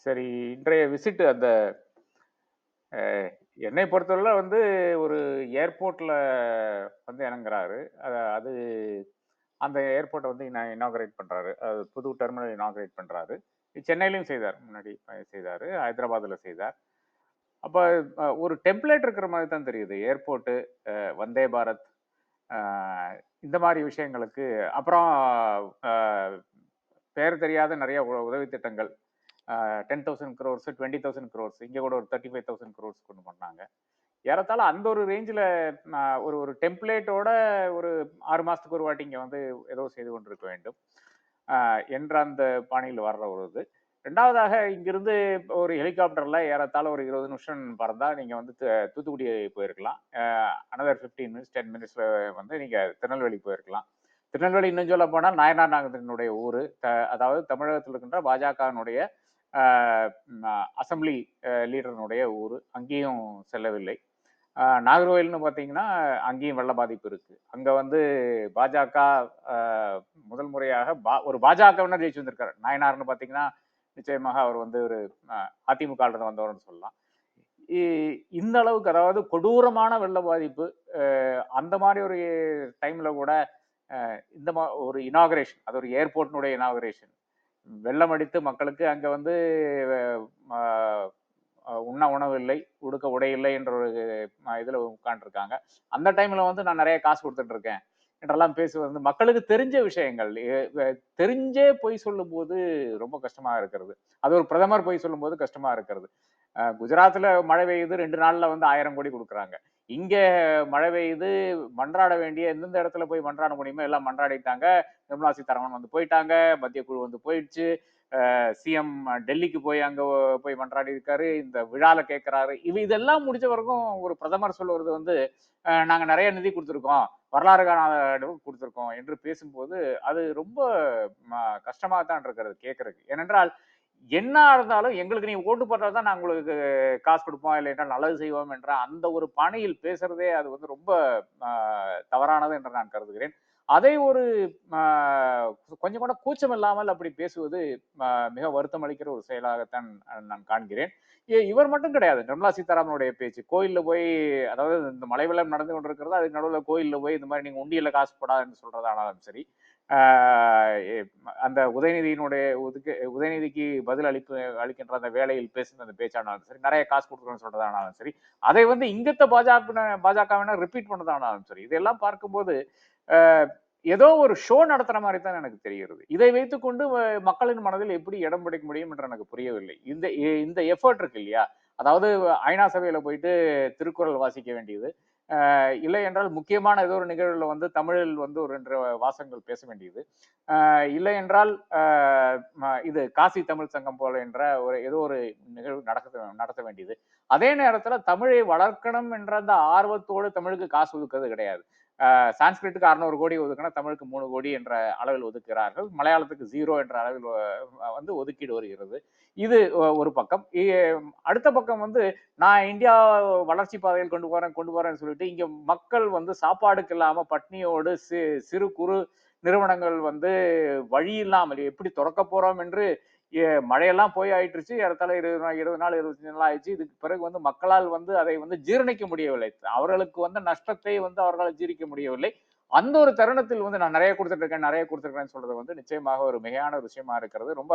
சரி இன்றைய விசிட் அந்த என்னை பொறுத்தவரை வந்து ஒரு ஏர்போர்ட்டில் வந்து இறங்குறாரு. அது அது அந்த ஏர்போர்ட்டை வந்து இனாகரேட் பண்ணுறாரு அது புது டெர்மினல் இனாகரேட் பண்ணுறாரு சென்னையிலையும் செய்தார். முன்னாடி செய்தார். ஹைதராபாத்தில் செய்தார். அப்போ ஒரு டெம்ப்ளேட் இருக்கிற மாதிரி தான் தெரியுது. ஏர்போர்ட்டு வந்தே பாரத் இந்த மாதிரி விஷயங்களுக்கு. அப்புறம் பேர் தெரியாத நிறைய உ- உதவி திட்டங்கள் ten thousand crores twenty thousand crores இங்கே கூட ஒரு தேர்ட்டி ஃபைவ் தௌசண்ட் க்ரோர்ஸ் கொண்டு பண்ணாங்க ஏறத்தாழ அந்த ஒரு ரேஞ்சில் ஒரு ஒரு டெம்ப்ளேட்டோட ஒரு ஆறு மாதத்துக்கு ஒரு வாட்டி இங்கே வந்து ஏதோ செய்து கொண்டிருக்க வேண்டும். என்ற அந்த பாணியில் வர்ற ஒரு இது. ரெண்டாவதாக இங்கிருந்து ஒரு ஹெலிகாப்டரில் ஏறத்தாழ ஒரு இருபது நிமிஷம் பறந்தால் நீங்கள் வந்து தூத்துக்குடி போயிருக்கலாம். அனதர் ஃபிஃப்டீன் மினிட்ஸ் டென் மினிட்ஸில் வந்து நீங்கள் திருநெல்வேலி போயிருக்கலாம். திருநெல்வேலி இன்னும் சொல்ல போனால் நாயனார் நாகத்தினுடைய ஊர். த அதாவது தமிழகத்தில் இருக்கின்ற பாஜகவினுடைய அசம்பிளி லீடர்னுடைய ஊர். அங்கேயும் செல்லவில்லை. ஆஹ் நாகர்கோவில்னு பார்த்தீங்கன்னா அங்கேயும் வெள்ள பாதிப்பு இருக்குது அங்கே வந்து பாஜக முதல் முறையாக பா ஒரு பாஜகவினர் ஜெயிச்சு வந்திருக்காரு. நாயனார்னு பார்த்தீங்கன்னா நிச்சயமாக அவர் வந்து ஒரு அதிமுக வந்தவர்னு சொல்லலாம். இந்த அளவுக்கு அதாவது கொடூரமான வெள்ள பாதிப்பு அந்த மாதிரி ஒரு டைமில் கூட இந்த மா ஒரு இனாகரேஷன் அது ஒரு ஏர்போர்ட்னுடைய இனாகரேஷன் வெள்ளம் அடித்து மக்களுக்கு அங்கே வந்து உண்ண உணவு இல்லை உடுக்க உடை இல்லை என்ற ஒரு இதில் உட்காந்துருக்காங்க அந்த டைமில் வந்து நான் நிறைய காசு கொடுத்துட்டு இருக்கேன். என்றெல்லாம் பேசுவது வந்து மக்களுக்கு தெரிஞ்ச விஷயங்கள். தெரிஞ்சே பொய் சொல்லும்போது ரொம்ப கஷ்டமா இருக்கிறது. அது ஒரு பிரதமர் பொய் சொல்லும்போது கஷ்டமா இருக்கிறது. குஜராத்தில் குஜராத்ல மழை பெய்யுது ரெண்டு நாள்ல வந்து ஆயிரம் கோடி கொடுக்குறாங்க. இங்க மழை பெய்யுது மன்றாட வேண்டிய எந்தெந்த இடத்துல போய் மன்றாட முடியுமோ எல்லாம் மன்றாடிட்டாங்க. நிர்மலா சீதாராமன் வந்து போயிட்டாங்க மத்திய குழு வந்து போயிடுச்சு. சிஎம் டெல்லிக்கு போய் அங்க போய் மன்றாடி இருக்காரு இந்த விழால கேட்கிறாரு இது இதெல்லாம் முடிஞ்ச வரைக்கும் ஒரு பிரதமர் சொல்லுவது வந்து அஹ், நாங்க நிறைய நிதி கொடுத்துருக்கோம் வரலாறு காணாத கொடுத்துருக்கோம் என்று பேசும்போது அது ரொம்ப கஷ்டமாக தான் இருக்கிறது கேட்கறதுக்கு ஏனென்றால் என்ன இருந்தாலும் எங்களுக்கு நீ ஓட்டு போட்டால் தான் நாங்கள் உங்களுக்கு காசு கொடுப்போம் இல்லை என்றால் நல்லது செய்வோம் என்ற அந்த ஒரு பணியில் பேசுறதே அது வந்து ரொம்ப தவறானது என்று நான் கருதுகிறேன். அதை ஒரு கொஞ்சம் கூட கூச்சம் இல்லாமல் அப்படி பேசுவது மிக வருத்தம் அளிக்கிற ஒரு செயலாகத்தான் நான் காண்கிறேன். இவர் மட்டும் கிடையாது. நிர்மலா சீதாராமனுடைய பேச்சு கோயில்ல போய் அதாவது இந்த மலை வெள்ளம் நடந்து கொண்டிருக்கிறது அதுக்கு நடுவில் கோயிலில் போய் இந்த மாதிரி நீங்கள் உண்டியில் காசு போடாதுன்னு சொல்கிறதானாலும் சரி அந்த உதயநிதியினுடைய ஒதுக்கு உதயநிதிக்கு பதில் அளிப்பு அளிக்கின்ற அந்த வேலையில் பேசுன அந்த பேச்சானாலும் சரி நிறைய காசு கொடுக்குறோம்னு சொல்றதானாலும் சரி அதை வந்து இங்கத்த பாஜக பாஜகவினர் ரிப்பீட் பண்ணதானாலும் சரி இதெல்லாம் பார்க்கும்போது ஏதோ ஒரு ஷோ நடத்துற மாதிரி தான் எனக்கு தெரிகிறது. இதை வைத்துக்கொண்டு மக்களின் மனதில் எப்படி இடம் பிடிக்க முடியும் என்று எனக்கு புரியவில்லை. இந்த இந்த எஃபர்ட் இருக்கு இல்லையா? அதாவது ஐநா சபையில போயிட்டு திருக்குறள் வாசிக்க வேண்டியது இல்லை என்றால் முக்கியமான ஏதோ ஒரு நிகழ்வுல வந்து தமிழில் வந்து ஒரு ரெண்டு வாசகங்கள் பேச வேண்டியது. ஆஹ் இல்லை என்றால் ஆஹ் இது காசி தமிழ் சங்கம் போல என்ற ஒரு ஏதோ ஒரு நிகழ்வு நடக்க நடத்த வேண்டியது. அதே நேரத்துல தமிழை வளர்க்கணும் என்ற அந்த ஆர்வத்தோடு தமிழுக்கு காசு ஒதுக்குறது கிடையாது. சான்ஸ்கிரிட்டுக்கு அறுநூறு கோடி ஒதுக்கினா தமிழுக்கு மூணு கோடி என்ற அளவில் ஒதுக்குகிறார்கள். மலையாளத்துக்கு ஜீரோ என்ற அளவில் வந்து ஒதுக்கீடு வருகிறது. இது ஒரு பக்கம். இ- அடுத்த பக்கம் வந்து நான் இந்தியா வளர்ச்சி பாதையில் கொண்டு போறேன் கொண்டு போறேன்னு சொல்லிட்டு இங்கே மக்கள் வந்து சாப்பாடுக்கு இல்லாமல் பட்னியோடு சி சிறு குறு நிறுவனங்கள் வந்து வழி இல்லாமல் எப்படி திறக்க போறோம் என்று மழையெல்லாம் போய் ஆயிட்டுருச்சு. இடத்தால இருபது நாள் இருபது நாள் இருபத்தஞ்சு நாள் ஆயிடுச்சு. இதுக்கு பிறகு வந்து மக்களால் வந்து அதை வந்து ஜீரணிக்க முடியவில்லை. அவர்களுக்கு வந்து நஷ்டத்தை வந்து அவர்களால் ஜீரிக்க முடியவில்லை. அந்த ஒரு தருணத்தில் வந்து நான் நிறைய கொடுத்துட்ருக்கேன் நிறைய கொடுத்துருக்கேன்னு சொல்றது வந்து நிச்சயமாக ஒரு மிகையான ஒரு விஷயமா இருக்கிறது. ரொம்ப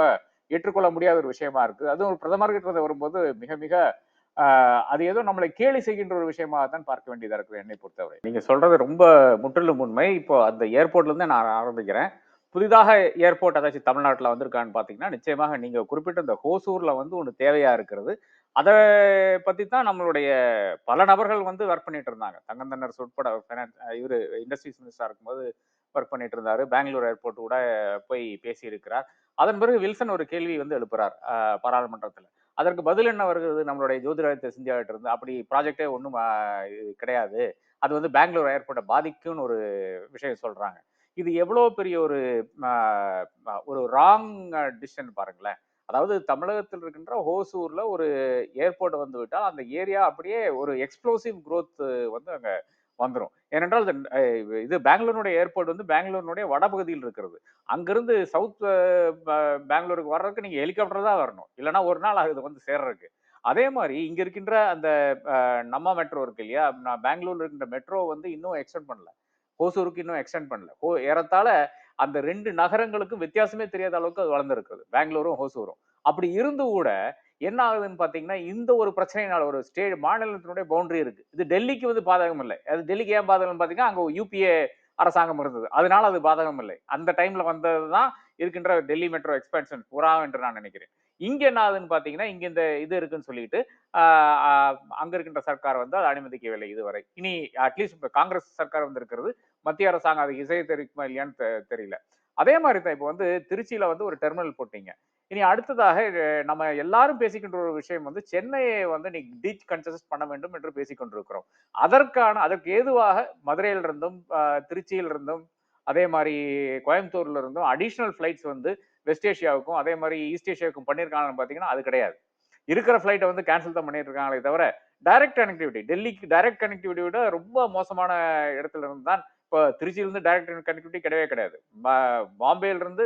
ஏற்றுக்கொள்ள முடியாத ஒரு விஷயமா இருக்கு அதுவும் ஒரு பிரதமர்கிட்ட வரும்போது மிக மிக அது ஏதோ நம்மளை கேலி செய்கின்ற ஒரு விஷயமாக தான் பார்க்க வேண்டியதாக இருக்குது என்னை பொறுத்தவரை. நீங்க சொல்றது ரொம்ப முற்றிலும் உண்மை. இப்போ அந்த ஏர்போர்ட்ல இருந்து நான் ஆரம்பிக்கிறேன். புதிதாக ஏர்போர்ட் ஏதாச்சும் தமிழ்நாட்டில் வந்திருக்கான்னு பார்த்தீங்கன்னா நிச்சயமாக நீங்கள் குறிப்பிட்ட இந்த ஹோசூரில் வந்து ஒன்று தேவையாக இருக்கிறது. அதை பற்றி தான் நம்மளுடைய பல நபர்கள் வந்து ஒர்க் பண்ணிட்டு இருந்தாங்க. தங்கந்தனர் உட்பட ஃபைனான்ஸ் இவர் இண்டஸ்ட்ரீஸ் மினிஸ்டராக இருக்கும்போது ஒர்க் பண்ணிட்டு இருந்தார். பெங்களூர் ஏர்போர்ட் கூட போய் பேசியிருக்கிறார். அதன் பிறகு வில்சன் ஒரு கேள்வி வந்து எழுப்புறார் பாராளுமன்றத்தில். அதற்கு பதில் என்ன வருகிறது? நம்மளுடைய ஜோதிராதித்ய சிந்தியாவிட்ட இருந்து அப்படி ப்ராஜெக்டே ஒன்றும் கிடையாது. அது வந்து பெங்களூர் ஏர்போர்ட்டை பாதிக்கும்னு ஒரு விஷயம் சொல்கிறாங்க இது எவ்வளோ பெரிய ஒரு ஒரு ராங் டிசிஷன் பாருங்களேன். அதாவது தமிழகத்தில் இருக்கின்ற ஹோசூரில் ஒரு ஏர்போர்ட் வந்து விட்டால் அந்த ஏரியா அப்படியே ஒரு எக்ஸ்ப்ளோசிவ் க்ரோத் வந்து அங்கே வந்துடும் ஏனென்றால் இது, இது பெங்களூருடைய ஏர்போர்ட் வந்து பெங்களூருடைய வடபகுதியில் இருக்கிறது. அங்கிருந்து சவுத் பெங்களூருக்கு வர்றதுக்கு நீங்கள் ஹெலிகாப்டர் தான் வரணும். இல்லைன்னா ஒரு நாள் ஆகுது வந்து சேர்றதுக்கு. அதே மாதிரி இங்கே இருக்கின்ற அந்த நம்ம மெட்ரோ இருக்கு இல்லையா? நான் பெங்களூர்ல இருக்கின்ற மெட்ரோ வந்து இன்னும் எக்ஸ்டெண்ட் பண்ணல. ஹோசூருக்கு இன்னும் எக்ஸ்டெண்ட் பண்ணல. ஹோ ஏறத்தாழ அந்த ரெண்டு நகரங்களுக்கும் வித்தியாசமே தெரியாத அளவுக்கு அது வளர்ந்துருக்குது. பெங்களூரும் ஹோசூரும். அப்படி இருந்து கூட என்ன ஆகுதுன்னு பாத்தீங்கன்னா இந்த ஒரு பிரச்சனையினால ஒரு ஸ்டேட் மாநிலத்தினுடைய பவுண்டரி இருக்கு. இது டெல்லிக்கு வந்து பாதகம் இல்லை. அது டெல்லிக்கு ஏன் பாதகம் பாத்தீங்கன்னா அங்க யூபிஏ அரசாங்கம் இருந்தது. அதனால அது பாதகம் இல்லை. அந்த டைம்ல வந்ததுதான் இருக்கின்ற டெல்லி மெட்ரோ எக்ஸ்பென்ஷன் புறா என்று நான் நினைக்கிறேன். இங்க என்ன ஆகுதுன்னு பாத்தீங்கன்னா இங்க இந்த இது இருக்குன்னு சொல்லிட்டு ஆஹ் அங்க இருக்கின்ற சர்க்கார் வந்து அதை அனுமதிக்கவில்லை இதுவரை. இனி அட்லீஸ்ட் இப்ப காங்கிரஸ் சர்க்கார் வந்திருக்கிறது. மத்திய அரசாங்கம் அது இசை தெரிவிக்குமா இல்லையான்னு தெ- தெரியல. அதே மாதிரி தான் இப்போ வந்து திருச்சியில வந்து ஒரு டெர்மினல் போட்டீங்க. இனி அடுத்ததாக நம்ம எல்லாரும் பேசிக்கின்ற ஒரு விஷயம் வந்து சென்னையை வந்து நீ டீச் கன்சஸ்ட் பண்ண வேண்டும் என்று பேசிக்கொண்டிருக்கிறோம். அதற்கான அதற்கு ஏதுவாக மதுரையில இருந்தும் ஆஹ், திருச்சியில இருந்தும் அதே மாதிரி கோயம்புத்தூர்ல இருந்தும் அடிஷ்னல் ஃப்ளைட்ஸ் வந்து வெஸ்ட் ஏஷியாவுக்கும் அதே மாதிரி ஈஸ்ட் ஏஷியாவுக்கும் பண்ணியிருக்காங்கன்னு பார்த்தீங்கன்னா அது கிடையாது. இருக்கிற ஃப்ளைட்டை வந்து கேன்சல் தான் பண்ணிட்டு இருக்காங்களே தவிர டைரக்ட் கனெக்டிவிட்டி டெல்லிக்கு டைரக்ட் கனெக்டிவிட்டி விட ரொம்ப மோசமான இடத்துல இருந்து தான் இப்போ திருச்சியிலிருந்து டைரக்ட் கனெக்டிவிட்டி கிடையவே கிடையாது. பாம்பேலேருந்து பாம்பேல இருந்து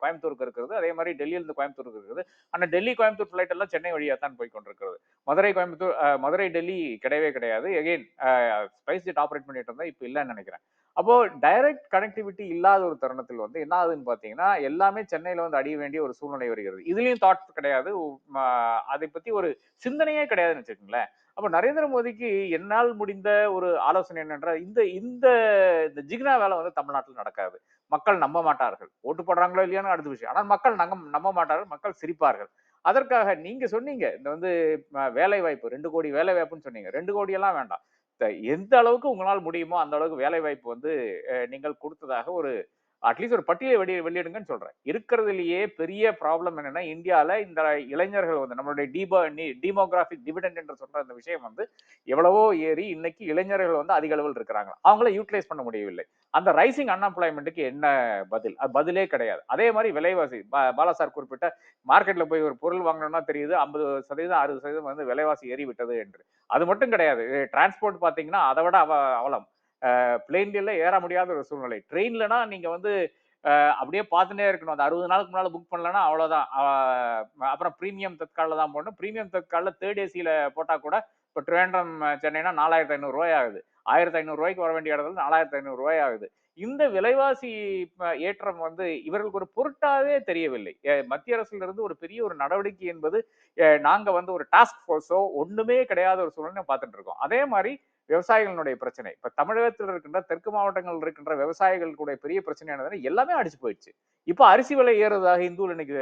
கோயம்புத்தூருக்கு இருக்கிறது அதே மாதிரி டெல்லியிலிருந்து கோயம்புத்தூருக்கு இருக்குது. ஆனால் டெல்லி கோயம்புத்தூர் ஃப்ளைட் எல்லாம் சென்னை வழியாக தான் போய் கொண்டிருக்கிறது. மதுரை கோயம்புத்தூர் மதுரை டெல்லி கிடையவே கிடையாது. எகெயின் ஸ்பைஸ் ஜெட் ஆப்ரேட் பண்ணிட்டு இருந்தா இப்போ இல்லைன்னு நினைக்கிறேன். அப்போ டைரக்ட் கனெக்டிவிட்டி இல்லாத ஒரு தருணத்தில் வந்து என்ன ஆகுதுன்னு பாத்தீங்கன்னா எல்லாமே சென்னையில வந்து அடிய வேண்டிய ஒரு சூழ்நிலை வருகிறது. இதுலயும் தாட்ஸ் கிடையாது. அதை பத்தி ஒரு சிந்தனையே கிடையாதுன்னு வச்சுக்கோங்களேன். அப்போ நரேந்திர மோடிக்கு என்னால் முடிந்த ஒரு ஆலோசனை என்னென்றால் இந்த இந்த இந்த ஜிக்னா வேலை வந்து தமிழ்நாட்டில் நடக்காது. மக்கள் நம்ப மாட்டார்கள். ஓட்டு போடுறாங்களோ இல்லையான்னு அடுத்த விஷயம். ஆனால் மக்கள் நம்ப நம்ப மாட்டார்கள் மக்கள் சிரிப்பார்கள். அதற்காக நீங்க சொன்னீங்க இந்த வந்து வேலை வாய்ப்பு ரெண்டு கோடி வேலை வாய்ப்புன்னு சொன்னீங்க. ரெண்டு கோடி எல்லாம் வேண்டாம். எந்த அளவுக்கு உங்களால் முடியுமோ அந்த அளவுக்கு வேலை வாய்ப்பு வந்து நீங்கள் கொடுத்ததாக ஒரு அட்லீஸ்ட் ஒரு பட்டியலை வெளியே வெளியிடுங்கன்னு சொல்றேன். இருக்கிறதுலயே பெரிய ப்ராப்ளம் என்னன்னா இந்தியாவில் இந்த இளைஞர்கள் வந்து நம்மளுடைய டீபோ டீமோகிராஃபிக் டிவிடெண்ட் என்று சொல்ற அந்த விஷயம் வந்து எவ்வளவோ ஏறி இன்னைக்கு இளைஞர்கள் வந்து அதிக அளவில் இருக்கிறாங்க. அவங்கள யூட்டிலைஸ் பண்ண முடியவில்லை. அந்த ரைசிங் அன்எம்ப்ளாய்மெண்ட்டுக்கு என்ன பதில்? அது பதிலே கிடையாது. அதே மாதிரி விலைவாசி பா- பாலா சார் குறிப்பிட்ட மார்க்கெட்ல போய் ஒரு பொருள் வாங்கணும்னா தெரியுது ஐம்பது சதவீதம் அறுபது சதவீதம் வந்து விலைவாசி ஏறி விட்டது என்று. அது மட்டும் கிடையாது. டிரான்ஸ்போர்ட் பார்த்தீங்கன்னா அதை விட அவ அவலம். பிளெயின்ல ஏற முடியாத ஒரு சூழ்நிலை. ட்ரெயின்லனா நீங்க வந்து அப்படியே பார்த்துட்டே இருக்கணும். அந்த அறுபது நாளுக்கு முன்னால புக் பண்ணலன்னா அவ்வளவுதான். அப்புறம் ப்ரீமியம் தற்காலில் தான் போடணும். ப்ரீமியம் தற்காலில் தேர்ட் ஏசியில போட்டா கூட இப்போ ட்ரிவேண்டம் சென்னைனா நாலாயிரத்தி ஐநூறு ரூபாய் ஆகுது. ஆயிரத்தி ஐநூறுரூவாய்க்கு வர வேண்டிய இடத்துல நாலாயிரத்தி ஐநூறுரூவாய் ஆகுது. இந்த விலைவாசி ஏற்றம் வந்து இவர்களுக்கு ஒரு பொருட்டாவே தெரியவில்லை. மத்திய அரசுல இருந்து ஒரு பெரிய ஒரு நடவடிக்கை என்பது நாங்க வந்து ஒரு டாஸ்க் ஃபோர்ஸோ ஒண்ணுமே கிடையாத ஒரு சூழ்நிலை பார்த்துட்டு இருக்கோம். அதே மாதிரி விவசாயிகளுடைய பிரச்சனை. இப்ப தமிழகத்தில் இருக்கின்ற தெற்கு மாவட்டங்கள் இருக்கின்ற விவசாயிகளுடைய பெரிய பிரச்சனை எல்லாமே அடிச்சு போயிடுச்சு. இப்ப அரிசி விலை ஏறுவதாக இந்துவில் இன்னைக்கு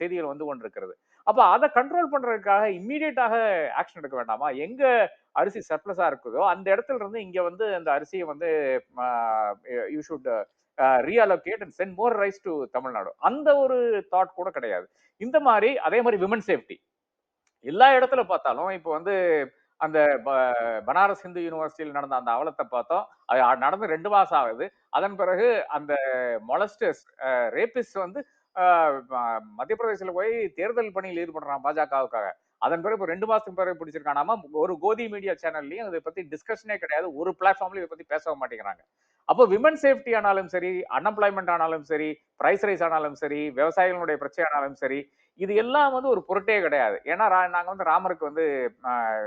செய்திகள் வந்து கொண்டிருக்கிறது. அப்ப அதை கண்ட்ரோல் பண்றதுக்காக இம்மீடியட்டாக ஆக்ஷன் எடுக்க வேண்டாமா? எங்க அரிசி சர்ப்ளஸா இருக்குதோ அந்த இடத்துல இருந்து இங்க வந்து அந்த அரிசியை வந்து you should reallocate and send more rice to Tamil Nadu. அந்த ஒரு தாட் கூட கிடையாது. இந்த மாதிரி அதே மாதிரி விமன் சேஃப்டி எல்லா இடத்துல பார்த்தாலும் இப்போ வந்து அந்த பனாரஸ் ஹிந்து யூனிவர்சிட்டியில் நடந்த அந்த அவலத்தை பார்த்தோம். அது நடந்து ரெண்டு மாசம் ஆகுது. அதன் பிறகு அந்த மொலஸ்டர்ஸ் ரேபிஸ் வந்து மத்திய பிரதேசத்துல போய் தேர்தல் பணியில் ஈடுபடுறான் பாஜகவுக்காக. அதன் பிறகு இப்போ ரெண்டு மாசத்துக்கு பிறகு பிடிச்சிருக்கானாமா ஒரு கோதி மீடியா சேனல்லையும் இதை பத்தி டிஸ்கஷனே கிடையாது. ஒரு பிளாட்ஃபார்ம்லயும் இதை பத்தி பேசவும் மாட்டேங்கிறாங்க. அப்போ விமன் சேஃப்டி ஆனாலும் சரி அன்எம்ப்ளாய்மெண்ட் ஆனாலும் சரி பிரைஸ் ரைஸ் ஆனாலும் சரி விவசாயிகளுடைய பிரச்சனை ஆனாலும் சரி இது எல்லாம் வந்து ஒரு பொருட்டே கிடையாது. ஏன்னா ரா- நாங்கள் வந்து ராமருக்கு வந்து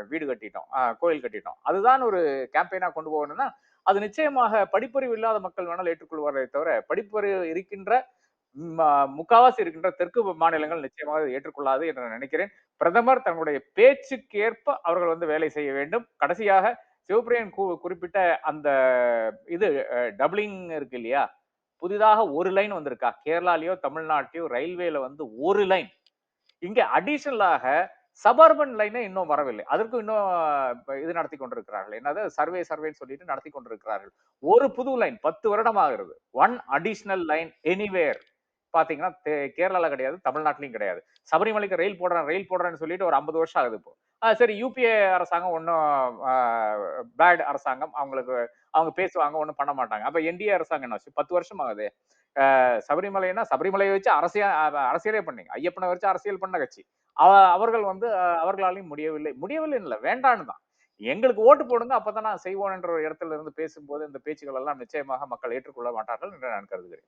வீடு கட்டிட்டோம். கோயில் கட்டிட்டோம். அதுதான் ஒரு கேம்பெயினாக கொண்டு போகணும்னா அது நிச்சயமாக படிப்பறிவு இல்லாத மக்கள் வேணால் ஏற்றுக்கொள்வாரே தவிர படிப்பறிவு இருக்கின்ற முக்காவாசி இருக்கின்ற தெற்கு மாநிலங்கள் நிச்சயமாக ஏற்றுக்கொள்ளாது என்று நான் நினைக்கிறேன். பிரதமர் தன்னுடைய பேச்சுக்கு ஏற்ப அவர்கள் வந்து வேலை செய்ய வேண்டும். கடைசியாக சிவபிரியன் குறிப்பிட்ட அந்த இது டபுளிங் இருக்கு இல்லையா? புதிதாக ஒரு லைன் வந்திருக்கா? கேரளாலேயோ தமிழ்நாட்டிலயோ ரயில்வேல வந்து ஒரு லைன். இங்க அடிஷனலாக சபர்பன் லைனே இன்னும் வரவில்லை. அதற்கும் இன்னும் இது நடத்தி கொண்டிருக்கிறார்கள். என்னது? சர்வே சர்வேன்னு சொல்லிட்டு நடத்தி கொண்டிருக்கிறார்கள். ஒரு புது லைன் பத்து வருடம் ஆகிறது ஒன் அடிஷனல் லைன் எனிவேர் பாத்தீங்கன்னா கேரளால கிடையாது தமிழ்நாட்டிலையும் கிடையாது. சபரிமலைக்கு ரயில் போடுறேன் ரயில் போடுறேன்னு சொல்லிட்டு ஒரு ஐம்பது வருஷம் ஆகுது இப்போ. சரி யூபிஏ அரசாங்கம் ஒன்றும் பேட் அரசாங்கம் அவங்களுக்கு அவங்க பேசுவாங்க ஒன்றும் பண்ண மாட்டாங்க. அப்ப என்டிஏ அரசாங்கம் என்ன வச்சு பத்து வருஷம் ஆகுது. ஆஹ் சபரிமலைன்னா சபரிமலையை வச்சு அரசியல் அரசியலே பண்ணீங்க. ஐயப்பனை வச்சு அரசியல் பண்ண கட்சி. அவ அவர்கள் வந்து அவர்களாலையும் முடியவில்லை. முடியவில்லை இல்லை வேண்டான்னு தான். எங்களுக்கு ஓட்டு போடுங்க அப்பதான் நான் செய்வோம் என்ற ஒரு இடத்துல இருந்து பேசும்போது இந்த பேச்சுக்கள் எல்லாம் நிச்சயமாக மக்கள் ஏற்றுக்கொள்ள மாட்டார்கள் என்று நான் கருதுகிறேன்.